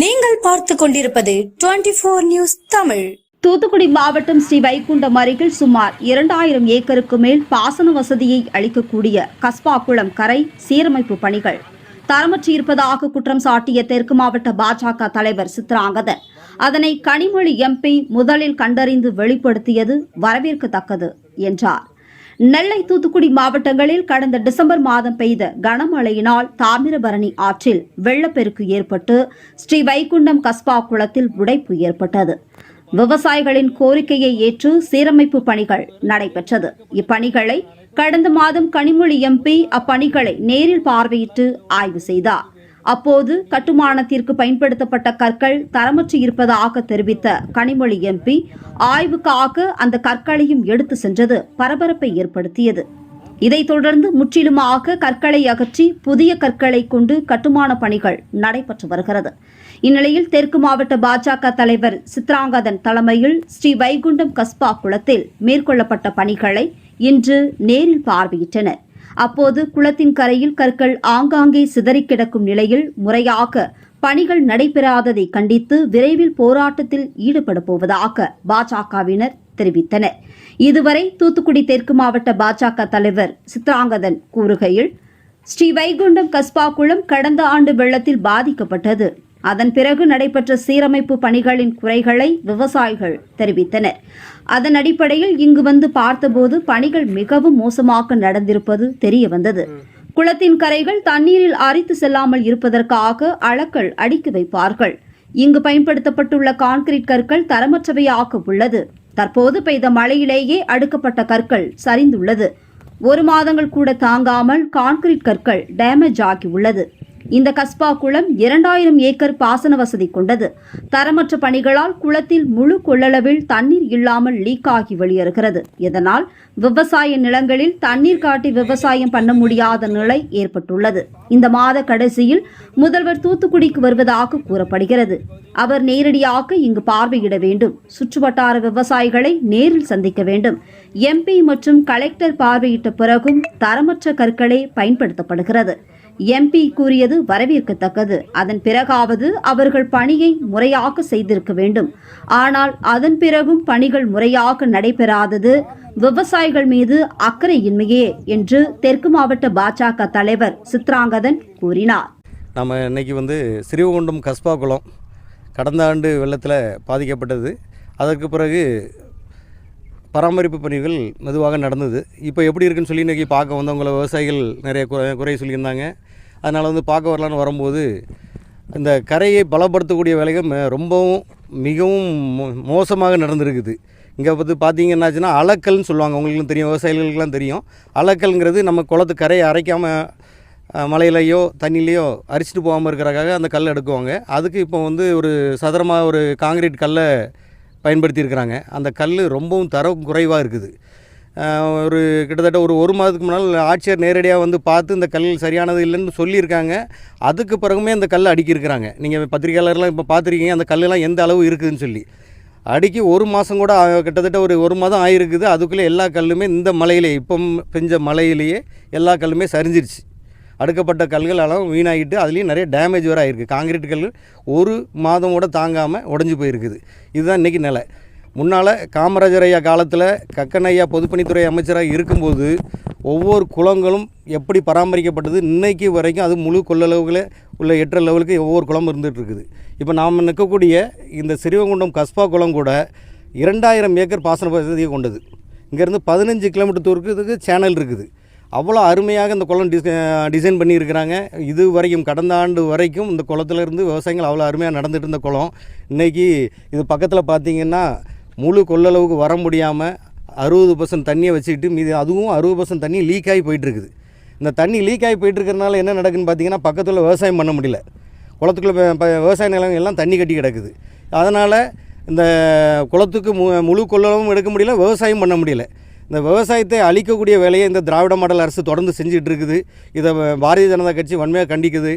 நீங்கள் பார்த்து கொண்டிருப்பது twenty four news Tamil. Thoothukudi மாவட்டம் ஸ்ரீ வைகுண்டம் அருகில் சுமார் இரண்டாயிரம் ஏக்கருக்கு மேல் பாசன வசதியை அளிக்கக்கூடிய கஸ்பா குளம் கரை சீரமைப்பு பணிகள். தரமற்று இருப்பதாக குற்றம் சாட்டிய தெற்கு மாவட்ட பாஜக தலைவர் சித்ராங்கதன் அதனை கனிமொழி எம்பி முதலில் கண்டறிந்து வெளிப்படுத்தியது வரவேற்கத்தக்கது என்றார். நெல்லை தூத்துக்குடி மாவட்டங்களில் கடந்த டிசம்பர் மாதம் பெய்த கனமழையினால் தாமிரபரணி ஆற்றில் வெள்ளப்பெருக்கு ஏற்பட்டு ஸ்ரீ வைகுண்டம் கஸ்பா குளத்தில் உடைப்பு ஏற்பட்டது. விவசாயிகளின் கோரிக்கையை ஏற்று சீரமைப்பு பணிகள் நடைபெற்றது. இப்பணிகளை கடந்த மாதம் கனிமொழி எம்பி அப்பணிகளை நேரில் பார்வையிட்டு ஆய்வு செய்தார். அப்போது கட்டுமானத்திற்கு பயன்படுத்தப்பட்ட கற்கள் தரமற்று இருப்பதாக தெரிவித்த கனிமொழி எம்பி ஆய்வுக்காக அந்த கற்களையும் எடுத்து சென்றது பரபரப்பை ஏற்படுத்தியது. இதைத் தொடர்ந்து முற்றிலுமாக கற்களை அகற்றி புதிய கற்களை கொண்டு கட்டுமான பணிகள் நடைபெற்று வருகிறது. இந்நிலையில் தெற்கு மாவட்ட பாஜக தலைவர் சித்ராங்கதன் தலைமையில் ஸ்ரீ வைகுண்டம் கஸ்பா குளத்தில் மேற்கொள்ளப்பட்ட பணிகளை இன்று நேரில் பார்வையிட்டனர். அப்போது குளத்தின் கரையில் கற்கள் ஆங்காங்கே சிதறிக் கிடக்கும் நிலையில் முறையாக பணிகள் நடைபெறாததை கண்டித்து விரைவில் போராட்டத்தில் ஈடுபட போவதாக பாஜகவினர் தெரிவித்தனர். இதுவரை தூத்துக்குடி தெற்கு மாவட்ட பாஜக தலைவர் சித்ராங்கதன் கூறுகையில் ஸ்ரீ வைகுண்டம் கஸ்பா குளம் கடந்த ஆண்டு வெள்ளத்தில் பாதிக்கப்பட்டது. அதன் பிறகு நடைபெற்ற சீரமைப்பு பணிகளின் குறைகளை விவசாயிகள் தெரிவித்தனர். அதன் அடிப்படையில் இங்கு வந்து பார்த்தபோது பணிகள் மிகவும் மோசமாக நடந்திருப்பது தெரிய வந்தது குளத்தின் கரைகள் தண்ணீரில் அரித்து செல்லாமல் இருப்பதற்காக அளக்கள் அடுக்கி வைப்பார்கள். இங்கு பயன்படுத்தப்பட்டுள்ள கான்கிரீட் கற்கள் தரமற்றவையாக உள்ளது. தற்போது பெய்த மழையிலேயே அடுக்கப்பட்ட கற்கள் சரிந்துள்ளது. ஒரு மாதங்கள் கூட தாங்காமல் கான்கிரீட் கற்கள் டேமேஜ் ஆகி உள்ளது. இந்த கஸ்பா குளம் இரண்டாயிரம் ஏக்கர் பாசன வசதி கொண்டது. தரமற்ற பணிகளால் குளத்தில் முழு கொள்ளளவில் தண்ணீர் இல்லாமல் லீக் ஆகி வெளியேறுகிறது. இதனால் விவசாய நிலங்களில் தண்ணீர் காட்டி விவசாயம் பண்ண முடியாத நிலை ஏற்பட்டுள்ளது. இந்த மாத கடைசியில் முதல்வர் தூத்துக்குடிக்கு வருவதாக கூறப்படுகிறது. அவர் நேரடியாக இங்கு பார்வையிட வேண்டும். சுற்றுவட்டார விவசாயிகளை நேரில் சந்திக்க வேண்டும். எம்பி மற்றும் கலெக்டர் பார்வையிட்ட பிறகும் தரமற்ற கற்களே பயன்படுத்தப்படுகிறது. எம்பி கூறியது வரவேற்கத்தக்கது. அதன் பிறகாவது அவர்கள் பணியை முறையாக செய்திருக்க வேண்டும். ஆனால் அதன் பிறகும் பணிகள் முறையாக நடைபெறாதது விவசாயிகள் மீது அக்கறையின்மையே என்று தெற்கு மாவட்ட பாஜக தலைவர் சித்ராங்கதன் கூறினார். நம்ம இன்னைக்கு வந்து சிறுவகுண்டம் கஸ்பா குளம் கடந்த ஆண்டு வெள்ளத்தில் பாதிக்கப்பட்டது. அதற்கு பிறகு பராமரிப்பு பணிகள் மெதுவாக நடந்தது. இப்போ எப்படி இருக்குன்னு சொல்லி இன்றைக்கி பார்க்க வந்தவங்கள விவசாயிகள் நிறைய குறை குறை சொல்லியிருந்தாங்க. அதனால் வந்து பார்க்க வரலான்னு வரும்போது இந்த கரையை பலப்படுத்தக்கூடிய வேலைகள் ரொம்பவும் மிகவும் மோ- மோசமாக நடந்திருக்குது. இங்கே வந்து பார்த்தீங்கன்னாச்சுன்னா அளக்கல்னு சொல்லுவாங்க. உங்களுக்கும் தெரியும் விவசாயிகளுக்கெல்லாம் தெரியும். அளக்கல்ங்கிறது நம்ம குளத்து கரையை அரைக்காமல் மலையிலையோ தண்ணியிலையோ அரிச்சிட்டு போகாமல் இருக்கிறக்காக அந்த கல் எடுக்குவாங்க. அதுக்கு இப்போ வந்து ஒரு சதுரமாக ஒரு காங்கிரீட் கல்லை பயன்படுத்தியிருக்கிறாங்க. அந்த கல் ரொம்பவும் தரம் குறைவாக இருக்குது. ஒரு கிட்டத்தட்ட ஒரு ஒரு மாதத்துக்கு முன்னால் ஆட்சியர் நேரடியாக வந்து பார்த்து இந்த கல் சரியானது இல்லைன்னு சொல்லியிருக்காங்க. அதுக்கு பிறகுமே அந்த கல் அடிக்கிருக்கிறாங்க நீங்கள் பத்திரிகையாளர்லாம் இப்போ பார்த்துருக்கீங்க அந்த கல்லெலாம் எந்த அளவு இருக்குதுன்னு சொல்லி. அடிக்கி ஒரு மாதம் கூட கிட்டத்தட்ட ஒரு ஒரு மாதம் ஆகிருக்குது அதுக்குள்ளே எல்லா கல்லுமே இந்த மலையிலே இப்போ பெஞ்ச மலையிலேயே எல்லா கல்லுமே சரிஞ்சிருச்சு. அடுக்கப்பட்ட கல்கள் எல்லாம் வீணாகிட்டு அதுலேயும் நிறைய டேமேஜ் வேறு ஆகிருக்கு காங்கிரீட் கல் ஒரு மாதமோடு தாங்காமல் உடஞ்சி போயிருக்குது. இதுதான் இன்றைக்கி நிலை. முன்னால் காமராஜர் ஐயா காலத்தில் கக்கன் ஐயா பொதுப்பணித்துறை அமைச்சராக இருக்கும்போது ஒவ்வொரு குளங்களும் எப்படி பராமரிக்கப்பட்டது இன்றைக்கு வரைக்கும் அது முழு கொள்ளளவுகளே உள்ள எட்டரை லெவலுக்கு ஒவ்வொரு குளம் இருந்துகிட்ருக்குது. இப்போ நாம் நிற்கக்கூடிய இந்த சிறுவங்குண்டம் கஸ்பா குளம் கூட இரண்டாயிரம் ஏக்கர் பாசன வசதியை கொண்டது. இங்கேருந்து பதினஞ்சு கிலோமீட்டர் தூரத்துக்கு சேனல் இருக்குது. அவ்வளோ அருமையாக இந்த குளம் டிஸ் டிசைன் பண்ணியிருக்கிறாங்க. இது வரைக்கும் கடந்த ஆண்டு வரைக்கும் இந்த குளத்துல இருந்து விவசாயங்கள் அவ்வளோ அருமையாக நடந்துட்டு இருந்த குளம். இன்றைக்கி இது பக்கத்தில் பார்த்தீங்கன்னா முழு கொள்ளளவுக்கு வர முடியாமல் அறுபது பர்சன்ட் தண்ணியை வச்சுக்கிட்டு மீது அதுவும் அறுபது பர்சன்ட் தண்ணி லீக் ஆகி போயிட்டுருக்குது. இந்த தண்ணி லீக் ஆகி போயிட்டுருக்கறனால என்ன நடக்குதுன்னு பார்த்தீங்கன்னா பக்கத்தில் விவசாயம் பண்ண முடியல. குளத்துக்குள்ள விவசாய நிலங்கள் எல்லாம் தண்ணி கட்டி கிடக்குது. அதனால் இந்த குளத்துக்கு மு முழு கொள்ளளவும் எடுக்க முடியல விவசாயம் பண்ண முடியல. இந்த விவசாயத்தை அழிக்கக்கூடிய வேலையை இந்த திராவிட மாடல் அரசு தொடர்ந்து செஞ்சிகிட்டு இருக்குது. இதை பாரதிய ஜனதா கட்சி வன்மையாக கண்டிக்குது.